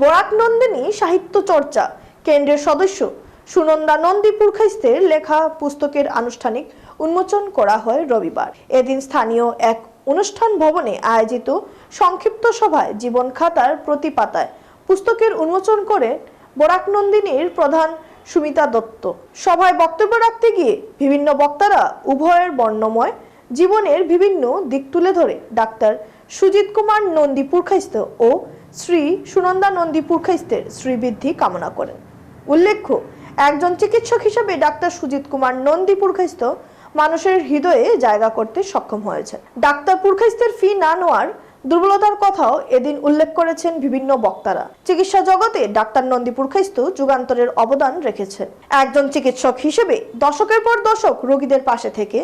বরাক নন্দিনী সাহিত্য চর্চা, কেন্দ্রের সদস্য সুনন্দা নন্দী পুরখাইস্তের লেখা পুস্তকের আনুষ্ঠানিক উন্মোচন করা হয় রবিবার। এদিন স্থানীয় এক অনুষ্ঠান ভবনে আয়োজিত সংক্ষিপ্ত সভায় জীবন খাতার প্রতি পাতায় পুস্তকের উন্মোচন করে বরাক নন্দিনীর প্রধান সুমিতা দত্ত। সভায় বক্তব্য রাখতে গিয়ে বিভিন্ন বক্তারা উভয়ের বর্ণময় জীবনের বিভিন্ন দিক তুলে ধরে। ডাক্তার সুজিত কুমার নন্দী পুরখাইস্ত ও শ্রী সুনন্দা নন্দী পুরখাইস্তের শ্রীবৃদ্ধি কামনা করেন। উল্লেখ্য, একজন চিকিৎসক হিসেবে ডাক্তার সুজিত কুমার নন্দী পুরখাইস্ত মানুষের হৃদয়ে জায়গা করতে সক্ষম হয়েছে ডাক্তার পুরখাইস্তের ফি না নেওয়ার দুর্বলতার কথাও এদিন উল্লেখ করেছেন বিভিন্ন বক্তারা। চিকিৎসা জগতে ডাক্তার নন্দী পুরখাইস্ত যুগান্তরের অবদান রেখেছেন একজন চিকিৎসক হিসেবে দশকের পর দশক রোগীদের পাশে থেকে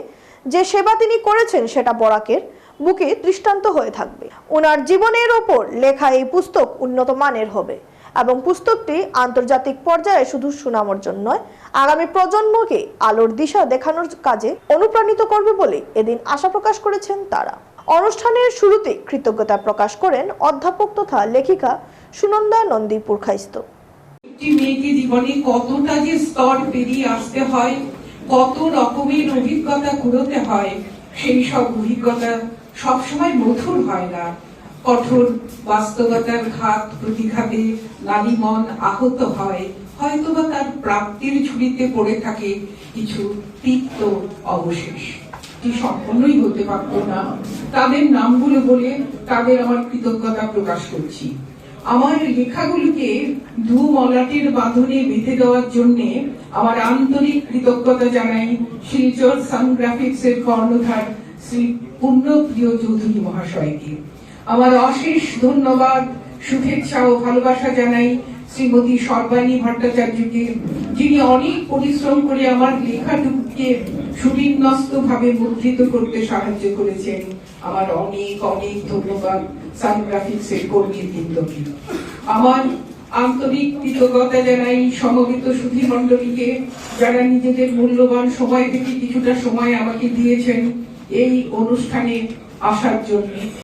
যে সেবা তিনি করেছেন সেটা বরাকের বুকে দৃষ্টান্ত হয়ে থাকবে। ওনার জীবনের ওপর লেখা এই পুস্তক উন্নত মানের হবে এবং পুস্তকটি আন্তর্জাতিক পর্যায়ে শুধু সুনাম অর্জন নয়, আগামী প্রজন্মকে আলোর দিশা দেখানোর কাজে অনুপ্রাণিত করবে বলে এদিন আশা প্রকাশ করেছেন তারা। অনুষ্ঠানের শুরুতে কৃতজ্ঞতা প্রকাশ করেন অধ্যাপক তথা লেখিকা সুনন্দা নন্দী পুরখাইস্ত। একটি মেয়েকে জীবনে কতটা যে স্তর পেরিয়ে আসতে হয়, কত রকমের অভিজ্ঞতা কুড়োতে হয়, সেই সব অভিজ্ঞতা সবসময় মধুর হয় না। কঠোর বাস্তবতার ঘাত প্রতিঘাতে নারী মন আহত হয়। হয়তোবা তার প্রাপ্তির ঝুড়িতে পড়ে থাকে কিছু তিক্ত অবশেষ। সম্পূর্ণই হতে পারত না। তাদের নামগুলো বলে তাদের আমার কৃতজ্ঞতা প্রকাশ করছি। আমার লেখাগুলিকে ধু মলাটের বাঁধনে বেঁধে দেওয়ার জন্য আমার আন্তরিক কৃতজ্ঞতা জানাই শিলচর সানগ্রাফিক্স এর কর্ণধার শ্রী পুণ্যপ্রিয় চৌধুরী মহাশয়কে। আমার অশেষ ধন্যবাদ, শুভেচ্ছা ও ভালোবাসা জানাই শ্রীমতী সর্বাণী ভট্টাচার্যকে, যিনি অনেক পরিশ্রম করে আমার লেখাটুকুকে সুবিন্যস্ত ভাবে মুদ্রিত করতে সাহায্য করেছেন। আমার অনেক অনেক ধন্যবাদ সানগ্রাফিক্স এর কর্মী বৃন্দকে আমার আন্তরিক কৃতজ্ঞতা জানাই সমবেত সুধী মণ্ডলীকে যারা নিজেদের মূল্যবান সময় থেকে কিছুটা সময় আমাকে দিয়েছেন এই অনুষ্ঠানে আসার জন্য।